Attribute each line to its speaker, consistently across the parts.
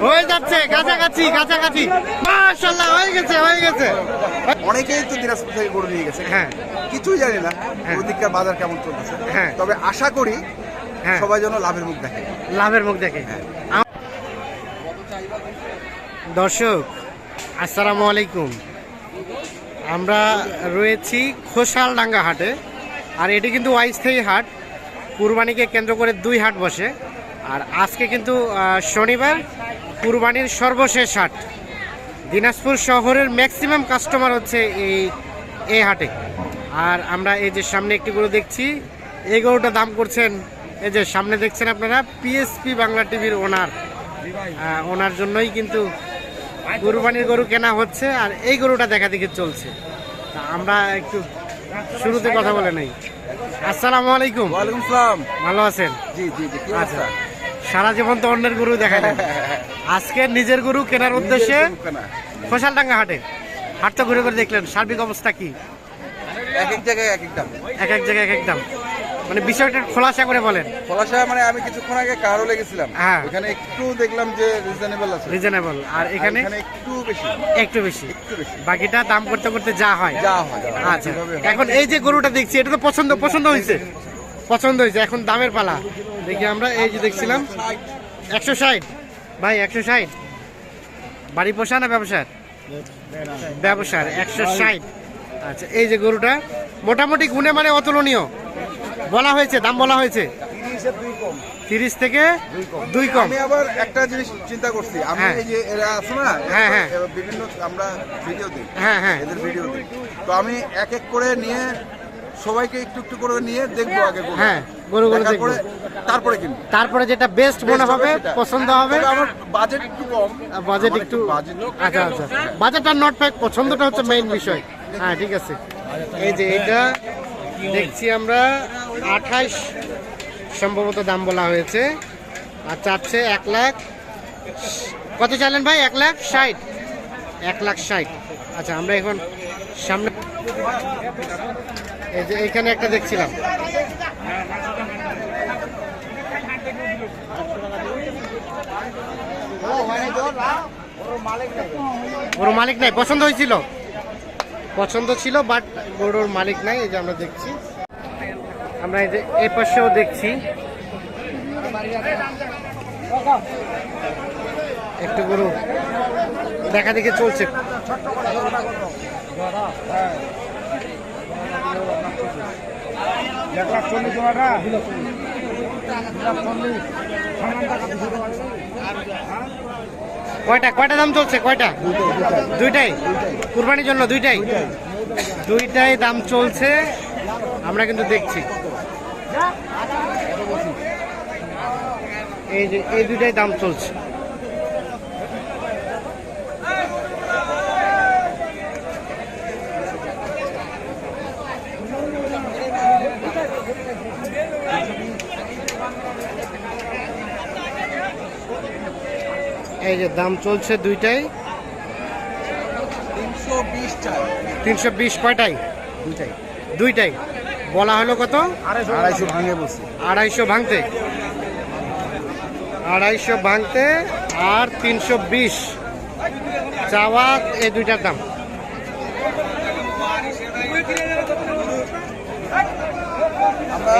Speaker 1: হয়ে যাচ্ছে কাছাকাছি কাছাকাছি। মাশাল্লাহ হয়ে গেছে হয়ে গেছে।
Speaker 2: অনেকেই তো দিনাজপুর থেকে গরু নিয়ে গেছে।
Speaker 1: হ্যাঁ।
Speaker 2: কিছুই জানি না
Speaker 1: হ্যাঁ।
Speaker 2: ওদিককার বাজার কেমন চলতেছে।
Speaker 1: হ্যাঁ।
Speaker 2: তবে আশা করি
Speaker 1: হ্যাঁ।
Speaker 2: সবাই যেন লাভের মুখ দেখে।
Speaker 1: লাভের মুখ দেখে। আম- দর্শক আসসালামু আলাইকুম। আমরা রয়েছি খোসালডাঙ্গা হাটে আর এটি কিন্তু অস্থায়ী হাট। কুরবানিকে কেন্দ্র করে দুই হাট বসে। আর আজকে কিন্তু শনিবার কুরবানির সর্বশেষ হাট। দিনাজপুর শহরের ম্যাক্সিমাম কাস্টমার হচ্ছে এই এই হাটে। আর আমরা এই যে সামনে একটি গরু দেখছি এই গরুটা দাম করছেন এই যে সামনে দেখছেন আপনারা পিএসপি বাংলা টিভির ওনার ওনার জন্যই কিন্তু কুরবানির গরু কেনা হচ্ছে আর এই গরুটা দেখা দেখি চলছে। আমরা একটু শুরুতে কথা বলে নেই। আসসালামু আলাইকুম।
Speaker 2: ওয়ালাইকুম সালাম।
Speaker 1: ভালো আছেন?
Speaker 2: জি জি জি
Speaker 1: আচ্ছা। সারা জীবন তো অন্যের গরু দেখা যায় আজকে নিজের গরু কেনার উদ্দেশ্যে খোসালডাঙ্গা হাটে। হাট তো ঘুরে ঘুরে দেখলেন সার্বিক অবস্থা কি?
Speaker 2: এক এক জায়গায় এক এক দাম।
Speaker 1: এক এক জায়গায় এক এক দাম। মানে বিষয়টা খোলাসা করে বলেন।
Speaker 2: পলাশা মানে আমি কিছুক্ষণ আগে কারও লেগেছিলাম।
Speaker 1: হ্যাঁ।
Speaker 2: এখানে একটু দেখলাম যে রিজনেবল আছে।
Speaker 1: রিজনেবল আর এখানে
Speaker 2: এখানে একটু বেশি।
Speaker 1: একটু বেশি।
Speaker 2: একটু বেশি।
Speaker 1: বাকিটা দাম করতে করতে যা হয়।
Speaker 2: যা হয়
Speaker 1: আচ্ছা। এখন এই যে গরুটা দেখছি এটা তো পছন্দ পছন্দ হয়েছে পছন্দ হয়েছে এখন দামের পালা। দেখি আমরা এই যে দেখছিলাম। একশো ষাট। ভাই একশো ষাট। বাড়ি পোষা না ব্যবসার? ব্যবসার একশো ষাট। আচ্ছা এই যে গরুটা মোটামুটি গুণে মানে অতুলনীয়। বলা হয়েছে দাম বলা হয়েছে। তিরিশ থেকে দুই কম।
Speaker 2: আমি আবার একটা জিনিস চিন্তা করছি। আমি
Speaker 1: হ্যাঁ।
Speaker 2: এই যে এরা আছে না
Speaker 1: হ্যাঁ, হ্যাঁ।
Speaker 2: বিভিন্ন আমরা ভিডিও দিই।
Speaker 1: হ্যাঁ হ্যাঁ।
Speaker 2: এদের ভিডিও দিই। তো আমি এক এক করে নিয়ে সবাইকে একটু একটু করে নিয়ে দেখব আগে
Speaker 1: হ্যাঁ, দেখব।
Speaker 2: তারপরে কিনবো
Speaker 1: তারপরে যেটা বেস্ট মনে হবে পছন্দ হবে।
Speaker 2: আমার বাজেট একটু কম।
Speaker 1: বাজেট একটু আচ্ছা আচ্ছা। বাজেটটা নট ফাইভ পছন্দটা হচ্ছে মেইন বিষয়। হ্যাঁ ঠিক আছে। এই যে এটা দেখছি আমরা আঠাইশ সম্ভবত দাম বলা হয়েছে। আর চাচ্ছে এক লাখ কত চাইলেন ভাই? এক লাখ ষাট। এক লাখ ষাট। আচ্ছা আমরা এখন সামনে এই যে এখানে একটা দেখছিলাম। গরুর মালিক নাই, পছন্দ হয়েছিল। পছন্দ ছিল বাট গরুর মালিক নাই, এই যে আমরা দেখছি। আমরা এই যে এই পাশেও দেখছি। একটু গরু দেখা দেখে চলছে। কয়টা কয়টা দাম চলছে, কয়টা? দুইটাই? কুরবানির জন্য দুইটাই? দুইটাই দাম চলছে, আমরা কিন্তু দেখছি। এই যে, এই দুইটাই দাম চলছে। যে দাম চলছে দুইটাই?
Speaker 2: তিনশো বিশ
Speaker 1: কয়টাই?
Speaker 2: দুইটাই।
Speaker 1: দুইটাই। বলা হলো কত?
Speaker 2: আড়াইশো ভাঙে বসছে
Speaker 1: আড়াইশো ভাঙতে। আড়াইশো ভাঙতে আর তিনশো বিশ। চাওয়া এই দুইটার দাম।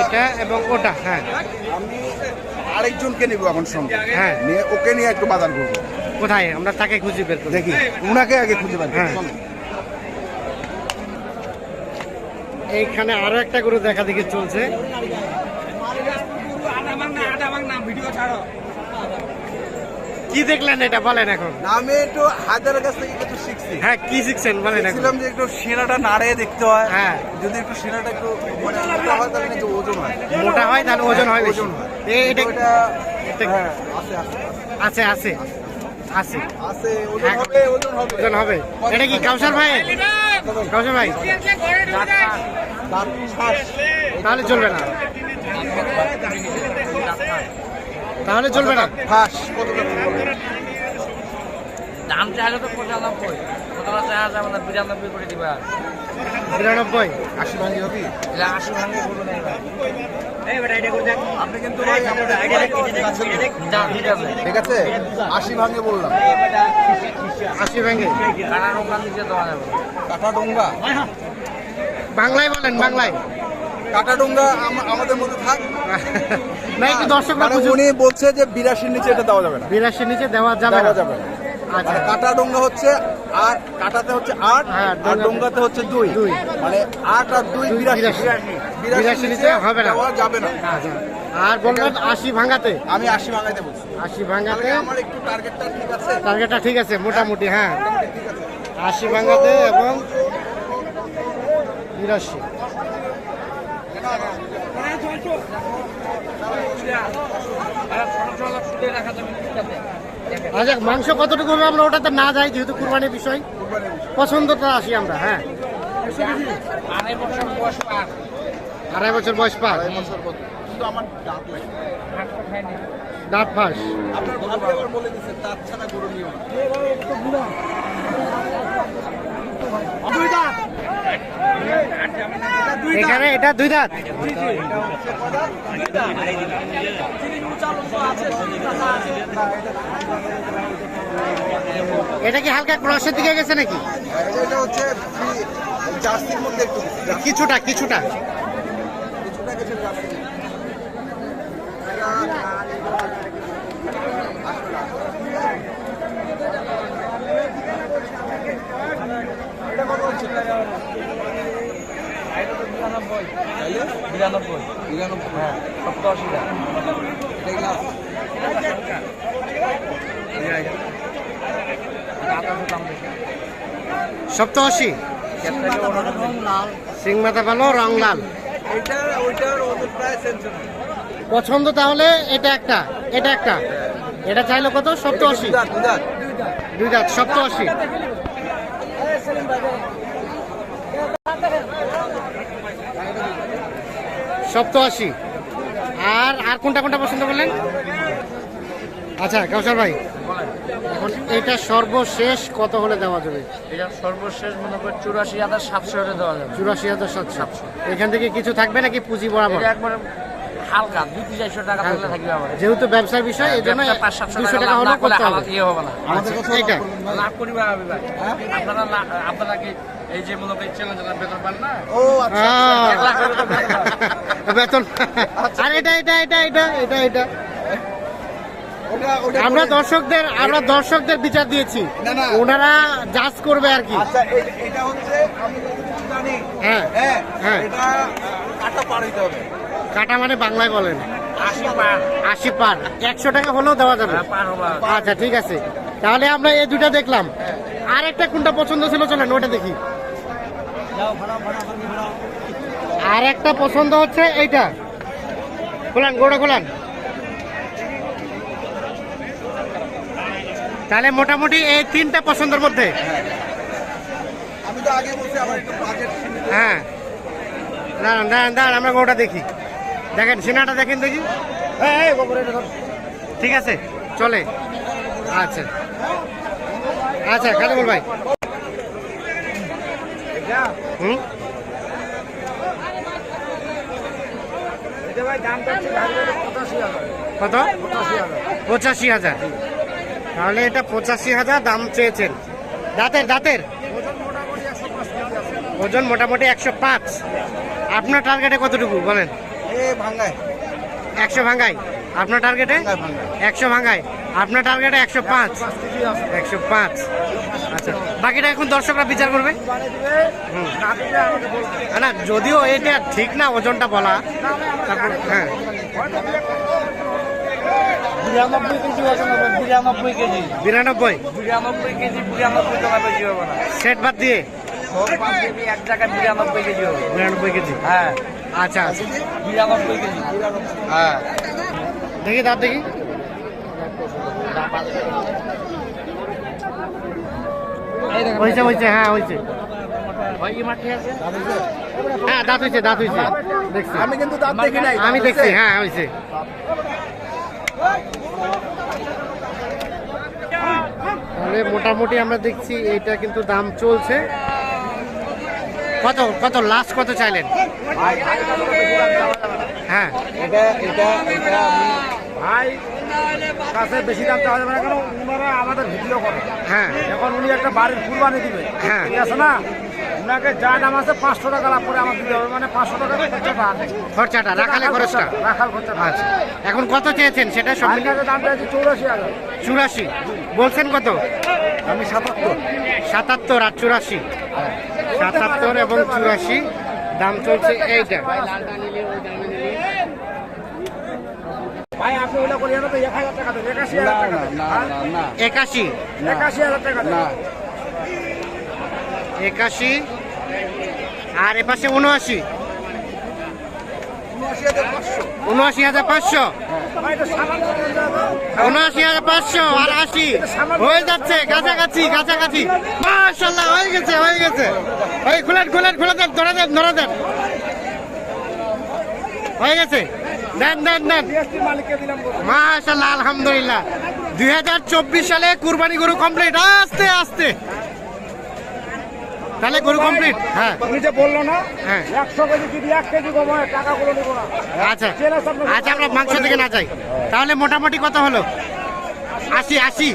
Speaker 1: এটা এবং ওটা হ্যাঁ।
Speaker 2: আমি আরেকজনকে নিবো এখন সঙ্গে।
Speaker 1: হ্যাঁ।
Speaker 2: নিয়ে ওকে নিয়ে একটু বাজার করব।
Speaker 1: কোথায়? আমরা তাকে খুঁজে বের করি
Speaker 2: দেখি উনাকে আগে খুঁজে পাবো
Speaker 1: হ্যাঁ। এইখানে আরও একটা গরু দেখা দেখি চলছে। কি দেখলেন এটা? বলেন এখন।
Speaker 2: আমি একটু হায়দারের কাছ থেকে শিখছি।
Speaker 1: হ্যাঁ কি শিখছেন
Speaker 2: দেখছিলাম যে একটু নাড়ে দেখতে হয়।
Speaker 1: হ্যাঁ।
Speaker 2: যদি একটু একটু মানে মোটা হয় তাহলে কিন্তু ওজন হয়।
Speaker 1: মোটা হয় তাহলে ওজন হয়
Speaker 2: ওজন হয়।
Speaker 1: এটা এটা-
Speaker 2: হ্যাঁ, আছে আছে
Speaker 1: আছে
Speaker 2: ওজন
Speaker 1: হ্যাঁ।
Speaker 2: হবে ওজন হবে।
Speaker 1: ওজন হবে। এটা কি কাউসার ভাই? কাউসার ভাই। তাহলে চলবে না। তাহলে চলবে না।
Speaker 2: ফাঁস কত?
Speaker 3: দাম চাইলে তো পঁচানব্বই। কতটা চাওয়া যাবে না বিরানব্বই করে দিবা।
Speaker 1: বিরানব্বই?
Speaker 2: আশি ভাঙি হবে?
Speaker 3: আশি ভাঙে করব না
Speaker 2: আপনি কিন্তু
Speaker 3: ঠিক আছে।
Speaker 2: আশি ভাঙে বললাম।
Speaker 1: আশি ভেঙে
Speaker 3: কানার ওখান নিচে দেওয়া যাবে।
Speaker 2: কাটা ডোঙ্গা?
Speaker 1: বাংলায় বলেন বাংলায়।
Speaker 2: কাটা ডোঙ্গা আমাদের মধ্যে থাক।
Speaker 1: না একটু দর্শকরা
Speaker 2: মানে উনি বলছে যে বিরাশির নিচে এটা দেওয়া যাবে না।
Speaker 1: বিরাশির নিচে দেওয়া যাবে না।
Speaker 2: যাবে
Speaker 1: আচ্ছা
Speaker 2: মানে কাটা ডোঙ্গা হচ্ছে আট কাটাতে হচ্ছে আট
Speaker 1: হ্যাঁ,
Speaker 2: আর ডোঙ্গাতে হচ্ছে দুই
Speaker 1: দুই।
Speaker 2: মানে আট আর দুই বিরাশি
Speaker 1: বিরাশি। নিচে হবে না।
Speaker 2: যাবে না
Speaker 1: আচ্ছা আর বলবেন আশি ভাঙাতে
Speaker 2: আমি আশি ভাঙাতে বলছি
Speaker 1: আশি ভাঙাতে
Speaker 2: আমার একটু টার্গেটটা ঠিক আছে
Speaker 1: টার্গেটটা ঠিক আছে মোটামুটি হ্যাঁ আশি ভাঙাতে এবং বিরাশি আচ্ছা মাংস কতটুকু হবে আমরা ওটাতে না যাই যেহেতু কুরবানির বিষয়। পছন্দটা আসি আমরা হ্যাঁ।
Speaker 3: আড়াই বছর বয়স পার।
Speaker 2: দাঁত
Speaker 1: ফাঁস।
Speaker 2: দাঁত
Speaker 1: এখানে এটা দুই দাঁত। এটা কি হালকা ক্রসের দিকে গেছে নাকি?
Speaker 2: এটা হচ্ছে
Speaker 1: কিছুটা। কিছুটা
Speaker 2: কিছুটা কিছু
Speaker 3: বিরানব্বই
Speaker 2: তাইলে
Speaker 3: বিরানব্বই হ্যাঁ
Speaker 1: সিং মাথা ভালো রং লাল? পছন্দ তাহলে এটা একটা এটা একটা। এটা চাইলো কত? সপ্তাশি
Speaker 2: দুধার দুধার
Speaker 1: দুই দাঁত। সপ্তাশি সপ্তাশি আর আর কোনটা কোনটা পছন্দ করলেন? আচ্ছা কাউসার ভাই এখন এটা সর্বশেষ কত হলে দেওয়া যাবে?
Speaker 3: এটা সর্বশেষ মনে করি চুরাশি হাজার সাতশো হলে দেওয়া যাবে।
Speaker 1: চুরাশি হাজার সাতশো। এখান থেকে কিছু থাকবে নাকি পুঁজি বরাবর?
Speaker 3: একবারে হালকা দুই তিন চারশো টাকা থাকলে থাকবে আমার
Speaker 1: যেহেতু ব্যবসার বিষয় এই জন্য
Speaker 3: ব্যবসা পাঁচ সাতশো টাকা
Speaker 1: টাকা
Speaker 3: লাভ
Speaker 1: করতে হবে।
Speaker 3: ইয়ে হবে না।
Speaker 2: আমাদের কাছে
Speaker 1: এইটা।
Speaker 3: লাভ করিবা আপনারা আপনারা কি এই যে মনে করি চ্যালেঞ্জ বেতন পান না?
Speaker 2: ও আচ্ছা
Speaker 3: বেতন
Speaker 1: আর এটা এটা এটা এটা এটা এটা। আমরা দর্শকদের আমরা দর্শকদের বিচার দিয়েছি।
Speaker 2: না, না।
Speaker 1: ওনারা জাজ করবে আর কি।
Speaker 2: আচ্ছা এটা হচ্ছে আমি জানি
Speaker 1: হ্যাঁ।
Speaker 2: হ্যাঁ
Speaker 1: হ্যাঁ।
Speaker 2: এটা কাটা পার হইতে হবে।
Speaker 1: কাটা মানে বাংলায় বলেন।
Speaker 3: আশি পার।
Speaker 1: একশো টাকা হলেও দেওয়া যাবে।
Speaker 3: হ্যাঁ,
Speaker 1: আচ্ছা ঠিক আছে। তাহলে আমরা এই দুটা দেখলাম। আর একটা কোনটা পছন্দ ছিল চলেন ওটা দেখি। আর একটা পছন্দ হচ্ছে এইটা। খোলান গোড়া খোলান। তাহলে মোটামুটি এই তিনটা পছন্দের মধ্যে।
Speaker 2: বাজেট
Speaker 1: হ্যাঁ। দাঁড়ান দাঁড়ান দাঁড়ান আমরা গোটা দেখি। দেখেন, সিনাটা দেখেন দেখি। ঠিক আছে, চলে। আচ্ছা। আচ্ছা কাজল ভাই। হুম? কত? পঁচাশি হাজার। তাহলে এটা পঁচাশি হাজার দাম চেয়েছেন। দাঁতের দাঁতের? ওজন মোটামুটি একশো পাঁচ। আপনার টার্গেটে কতটুকু, বলেন? একশো ভাঙ্গাই আপনার টার্গেটে একশো ভাঙ্গাই আপনার টার্গেটে একশো পাঁচ। একশো পাঁচ আচ্ছা বাকিটা এখন দর্শকরা বিচার করবে। না যদিও এটা ঠিক না ওজনটা বলা। তারপর হ্যাঁ।
Speaker 3: বিরানব্বই
Speaker 1: সেট বাদ দিয়ে?
Speaker 3: এক জায়গায় বিরানব্বই কেজি
Speaker 1: বিরানব্বই কেজি।
Speaker 3: হ্যাঁ।
Speaker 1: আচ্ছা আচ্ছা।
Speaker 3: বিরানব্বই কেজি হ্যাঁ
Speaker 1: দেখি। দাঁত দেখি হয়েছে হয়েছে হ্যাঁ হয়েছে হ্যাঁ দাঁত হয়েছে দাঁত হয়েছে দেখছি।
Speaker 2: আমি কিন্তু দাঁত দেখি নাই
Speaker 1: আমি দেখছি হ্যাঁ হয়েছে তাহলে তাহলে মোটামুটি আমরা দেখছি এইটা কিন্তু দাম চলছে। কত কত লাস্ট কত চাইলেন? হ্যাঁ।
Speaker 3: এটা এটা এটা ভাই কাছে বেশি দাম চাওয়া যাবে না আমাদের ভিডিও করে।
Speaker 1: হ্যাঁ।
Speaker 3: এখন উনি একটা বাড়ির কুরবানি দিবে।
Speaker 1: হ্যাঁ।
Speaker 3: ঠিক আছে না? উনাকে যা দাম আছে পাঁচশো টাকা লাভ করে আমার দিতে হবে। মানে পাঁচশো টাকা খরচাটা
Speaker 1: খরচাটা রাখালে খরচটা
Speaker 3: খরচাটা?
Speaker 1: আচ্ছা। এখন কত চেয়েছেন সেটা সব মিলিয়ে
Speaker 3: চৌরাশি হাজার।
Speaker 1: চুরাশি। বলছেন কত?
Speaker 3: আমি সাতাত্তর।
Speaker 1: সাতাত্তর আর চুরাশি। সাতাত্তর এবং চুরাশি। দাম চলছে এইটা।
Speaker 3: একাশি হ্যাঁ?
Speaker 1: একাশি।
Speaker 3: একাশি হাজার টাকা দেবেন
Speaker 1: একাশি। আর এপাশে উনআশি। উনআশি হাজার পাঁচশো। উনআশি হাজার পাঁচশো আর আশি হয়ে যাচ্ছে, কাছাকাছি কাছাকাছি। হয়ে গেছে হয়ে গেছে। ওই খুলেন খুলেন, খুলে দেন, ধরে দেন ধরে দেন। হয়ে গেছে। দেন দেন দেন। আলহামদুলিল্লাহ। দুই হাজার চব্বিশ সালে কুরবানি গরু কমপ্লিট আস্তে আস্তে। তাহলে গরু কমপ্লিট হ্যাঁ।
Speaker 3: উনি যে বলল না
Speaker 1: হ্যাঁ।
Speaker 3: একশো কেজি যদি এক কেজি কমায় টাকাগুলো নেব না।
Speaker 1: আচ্ছা। আচ্ছা আমরা মাংস থেকে না যাই। তাহলে মোটামুটি কত হলো? আশি আশি।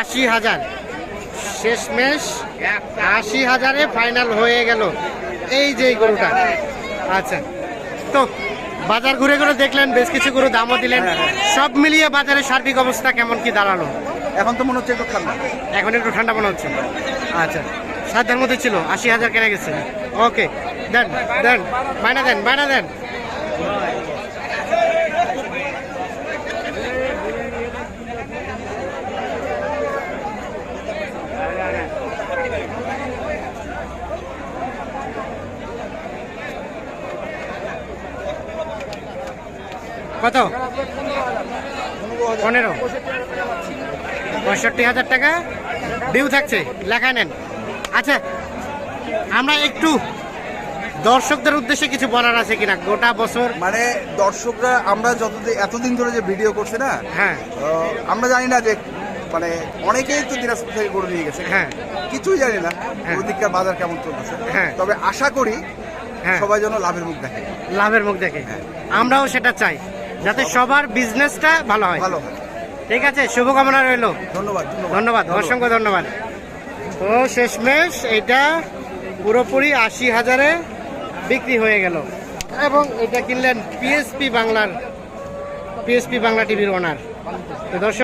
Speaker 1: আশি হাজার। শেষমেশ আশি হাজারে ফাইনাল হয়ে গেল। এই যে গরুটা। আচ্ছা। তো বাজার ঘুরে ঘুরে দেখলেন বেশ কিছু গরু দামও দিলেন। সব মিলিয়ে বাজারের সার্বিক অবস্থা কেমন কি দাঁড়াল?
Speaker 2: এখন তো মনে হচ্ছে একটু ঠান্ডা।
Speaker 1: এখন একটু ঠান্ডা মনে হচ্ছে। আচ্ছা। সাধ্যের মধ্যে ছিল, আশি হাজার কেনা গেছে। ওকে দেন দেন, বায়না দেন বায়না দেন। কত? পনেরো। পঁয়ষট্টি হাজার টাকা। ডিউ থাকছে। লেখা নেন। আচ্ছা আমরা একটু দর্শকদের উদ্দেশ্যে কিছু বলার আছে কিনা? গোটা বছর
Speaker 2: মানে দর্শকরা আমরা যতদিন এতদিন ধরে যে ভিডিও করছে না
Speaker 1: হ্যাঁ।
Speaker 2: আমরা জানি না যে মানে অনেকেই তো দিনাজপুর থেকে গরু নিয়ে গেছে।
Speaker 1: হ্যাঁ।
Speaker 2: কিছুই জানি না
Speaker 1: হ্যাঁ।
Speaker 2: ওদিককার বাজার কেমন চলতেছে।
Speaker 1: হ্যাঁ।
Speaker 2: তবে আশা করি
Speaker 1: হ্যাঁ।
Speaker 2: সবাই যেন লাভের মুখ দেখে।
Speaker 1: লাভের মুখ দেখে। আমরাও সেটা চাই যাতে সবার বিজনেসটা ভালো হয়।
Speaker 2: ভালো হয়।
Speaker 1: ঠিক আছে শুভকামনা রইল।
Speaker 2: ধন্যবাদ।
Speaker 1: ধন্যবাদ অসংখ্য ধন্যবাদ। তো শেষমেশ, এটা পুরোপুরি আশি হাজারে বিক্রি হয়ে গেল। এবং এটা কিনলেন পিএসপি বাংলার পিএসপি বাংলা টিভির ওনার তো দর্শক